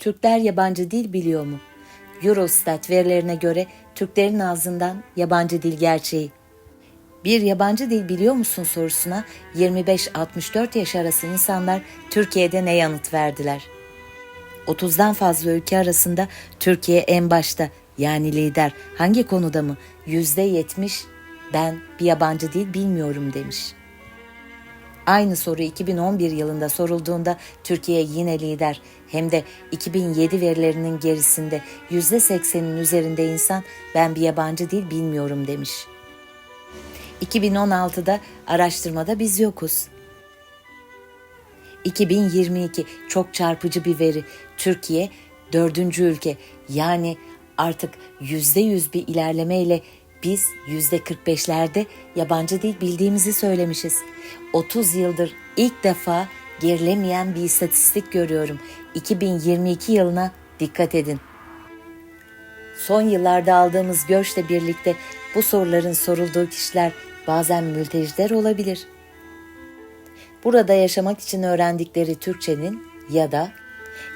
Türkler yabancı dil biliyor mu? Eurostat verilerine göre Türklerin ağzından yabancı dil gerçeği. Bir yabancı dil biliyor musun sorusuna 25-64 yaş arası insanlar Türkiye'de ne yanıt verdiler? 30'dan fazla ülke arasında Türkiye en başta yani lider. Hangi konuda mı? %70 ben bir yabancı dil bilmiyorum demiş. Aynı soru 2011 yılında sorulduğunda Türkiye yine lider. Hem de 2007 verilerinin gerisinde %80'in üzerinde insan ben bir yabancı dil bilmiyorum demiş. 2016'da araştırmada biz yokuz. 2022 çok çarpıcı bir veri. Türkiye dördüncü ülke yani artık yüzde yüz bir ilerlemeyle biz yüzde 45'lerde yabancı dil bildiğimizi söylemişiz. 30 yıldır ilk defa gerilemeyen bir istatistik görüyorum. 2022 yılına dikkat edin. Son yıllarda aldığımız göçle birlikte bu soruların sorulduğu kişiler bazen mülteciler olabilir. Burada yaşamak için öğrendikleri Türkçenin ya da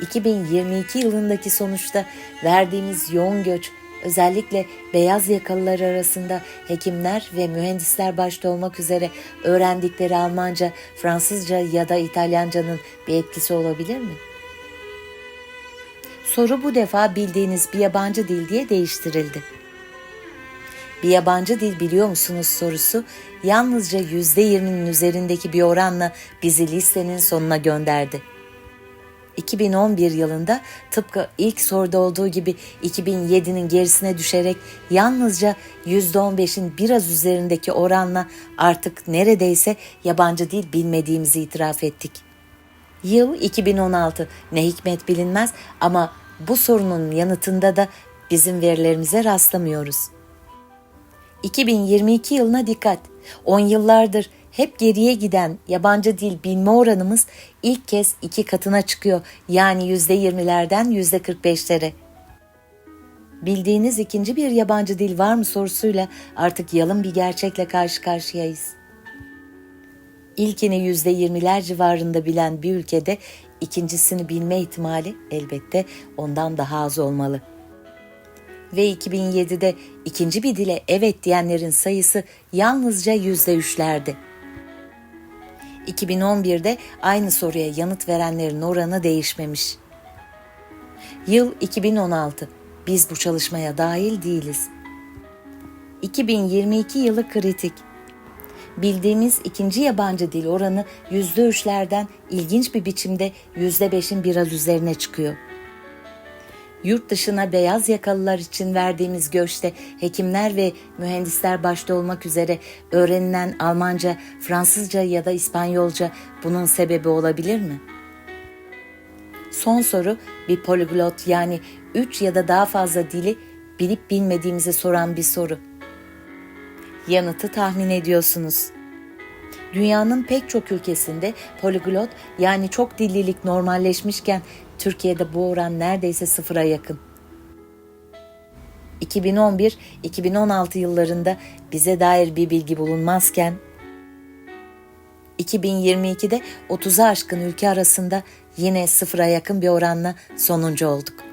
2022 yılındaki sonuçta verdiğimiz yoğun göç özellikle beyaz yakalılar arasında hekimler ve mühendisler başta olmak üzere öğrendikleri Almanca, Fransızca ya da İtalyancanın bir etkisi olabilir mi? Soru bu defa bildiğiniz bir yabancı dil diye değiştirildi. Bir yabancı dil biliyor musunuz sorusu yalnızca %20'nin üzerindeki bir oranla bizi listenin sonuna gönderdi. 2011 yılında tıpkı ilk soruda olduğu gibi 2007'nin gerisine düşerek yalnızca %15'in biraz üzerindeki oranla artık neredeyse yabancı dil bilmediğimizi itiraf ettik. Yıl 2016 ne hikmet bilinmez ama bu sorunun yanıtında da bizim verilerimize rastlamıyoruz. 2022 yılına dikkat. 10 yıllardır hep geriye giden yabancı dil bilme oranımız ilk kez iki katına çıkıyor. Yani %20'lerden %45'lere. Bildiğiniz ikinci bir yabancı dil var mı sorusuyla artık yalın bir gerçekle karşı karşıyayız. İlkini %20'ler civarında bilen bir ülkede ikincisini bilme ihtimali elbette ondan daha az olmalı ve 2007'de ikinci bir dile evet diyenlerin sayısı yalnızca yüzde üçlerdi. 2011'de aynı soruya yanıt verenlerin oranı değişmemiş. Yıl 2016. Biz bu çalışmaya dahil değiliz. 2022 yılı kritik. Bildiğimiz ikinci yabancı dil oranı yüzde üçlerden ilginç bir biçimde yüzde beşin biraz üzerine çıkıyor yurt dışına beyaz yakalılar için verdiğimiz göçte hekimler ve mühendisler başta olmak üzere öğrenilen Almanca, Fransızca ya da İspanyolca bunun sebebi olabilir mi? Son soru bir poliglot yani üç ya da daha fazla dili bilip bilmediğimizi soran bir soru. Yanıtı tahmin ediyorsunuz. Dünyanın pek çok ülkesinde poliglot yani çok dillilik normalleşmişken Türkiye'de bu oran neredeyse sıfıra yakın. 2011-2016 yıllarında bize dair bir bilgi bulunmazken 2022'de 30'a aşkın ülke arasında yine sıfıra yakın bir oranla sonuncu olduk.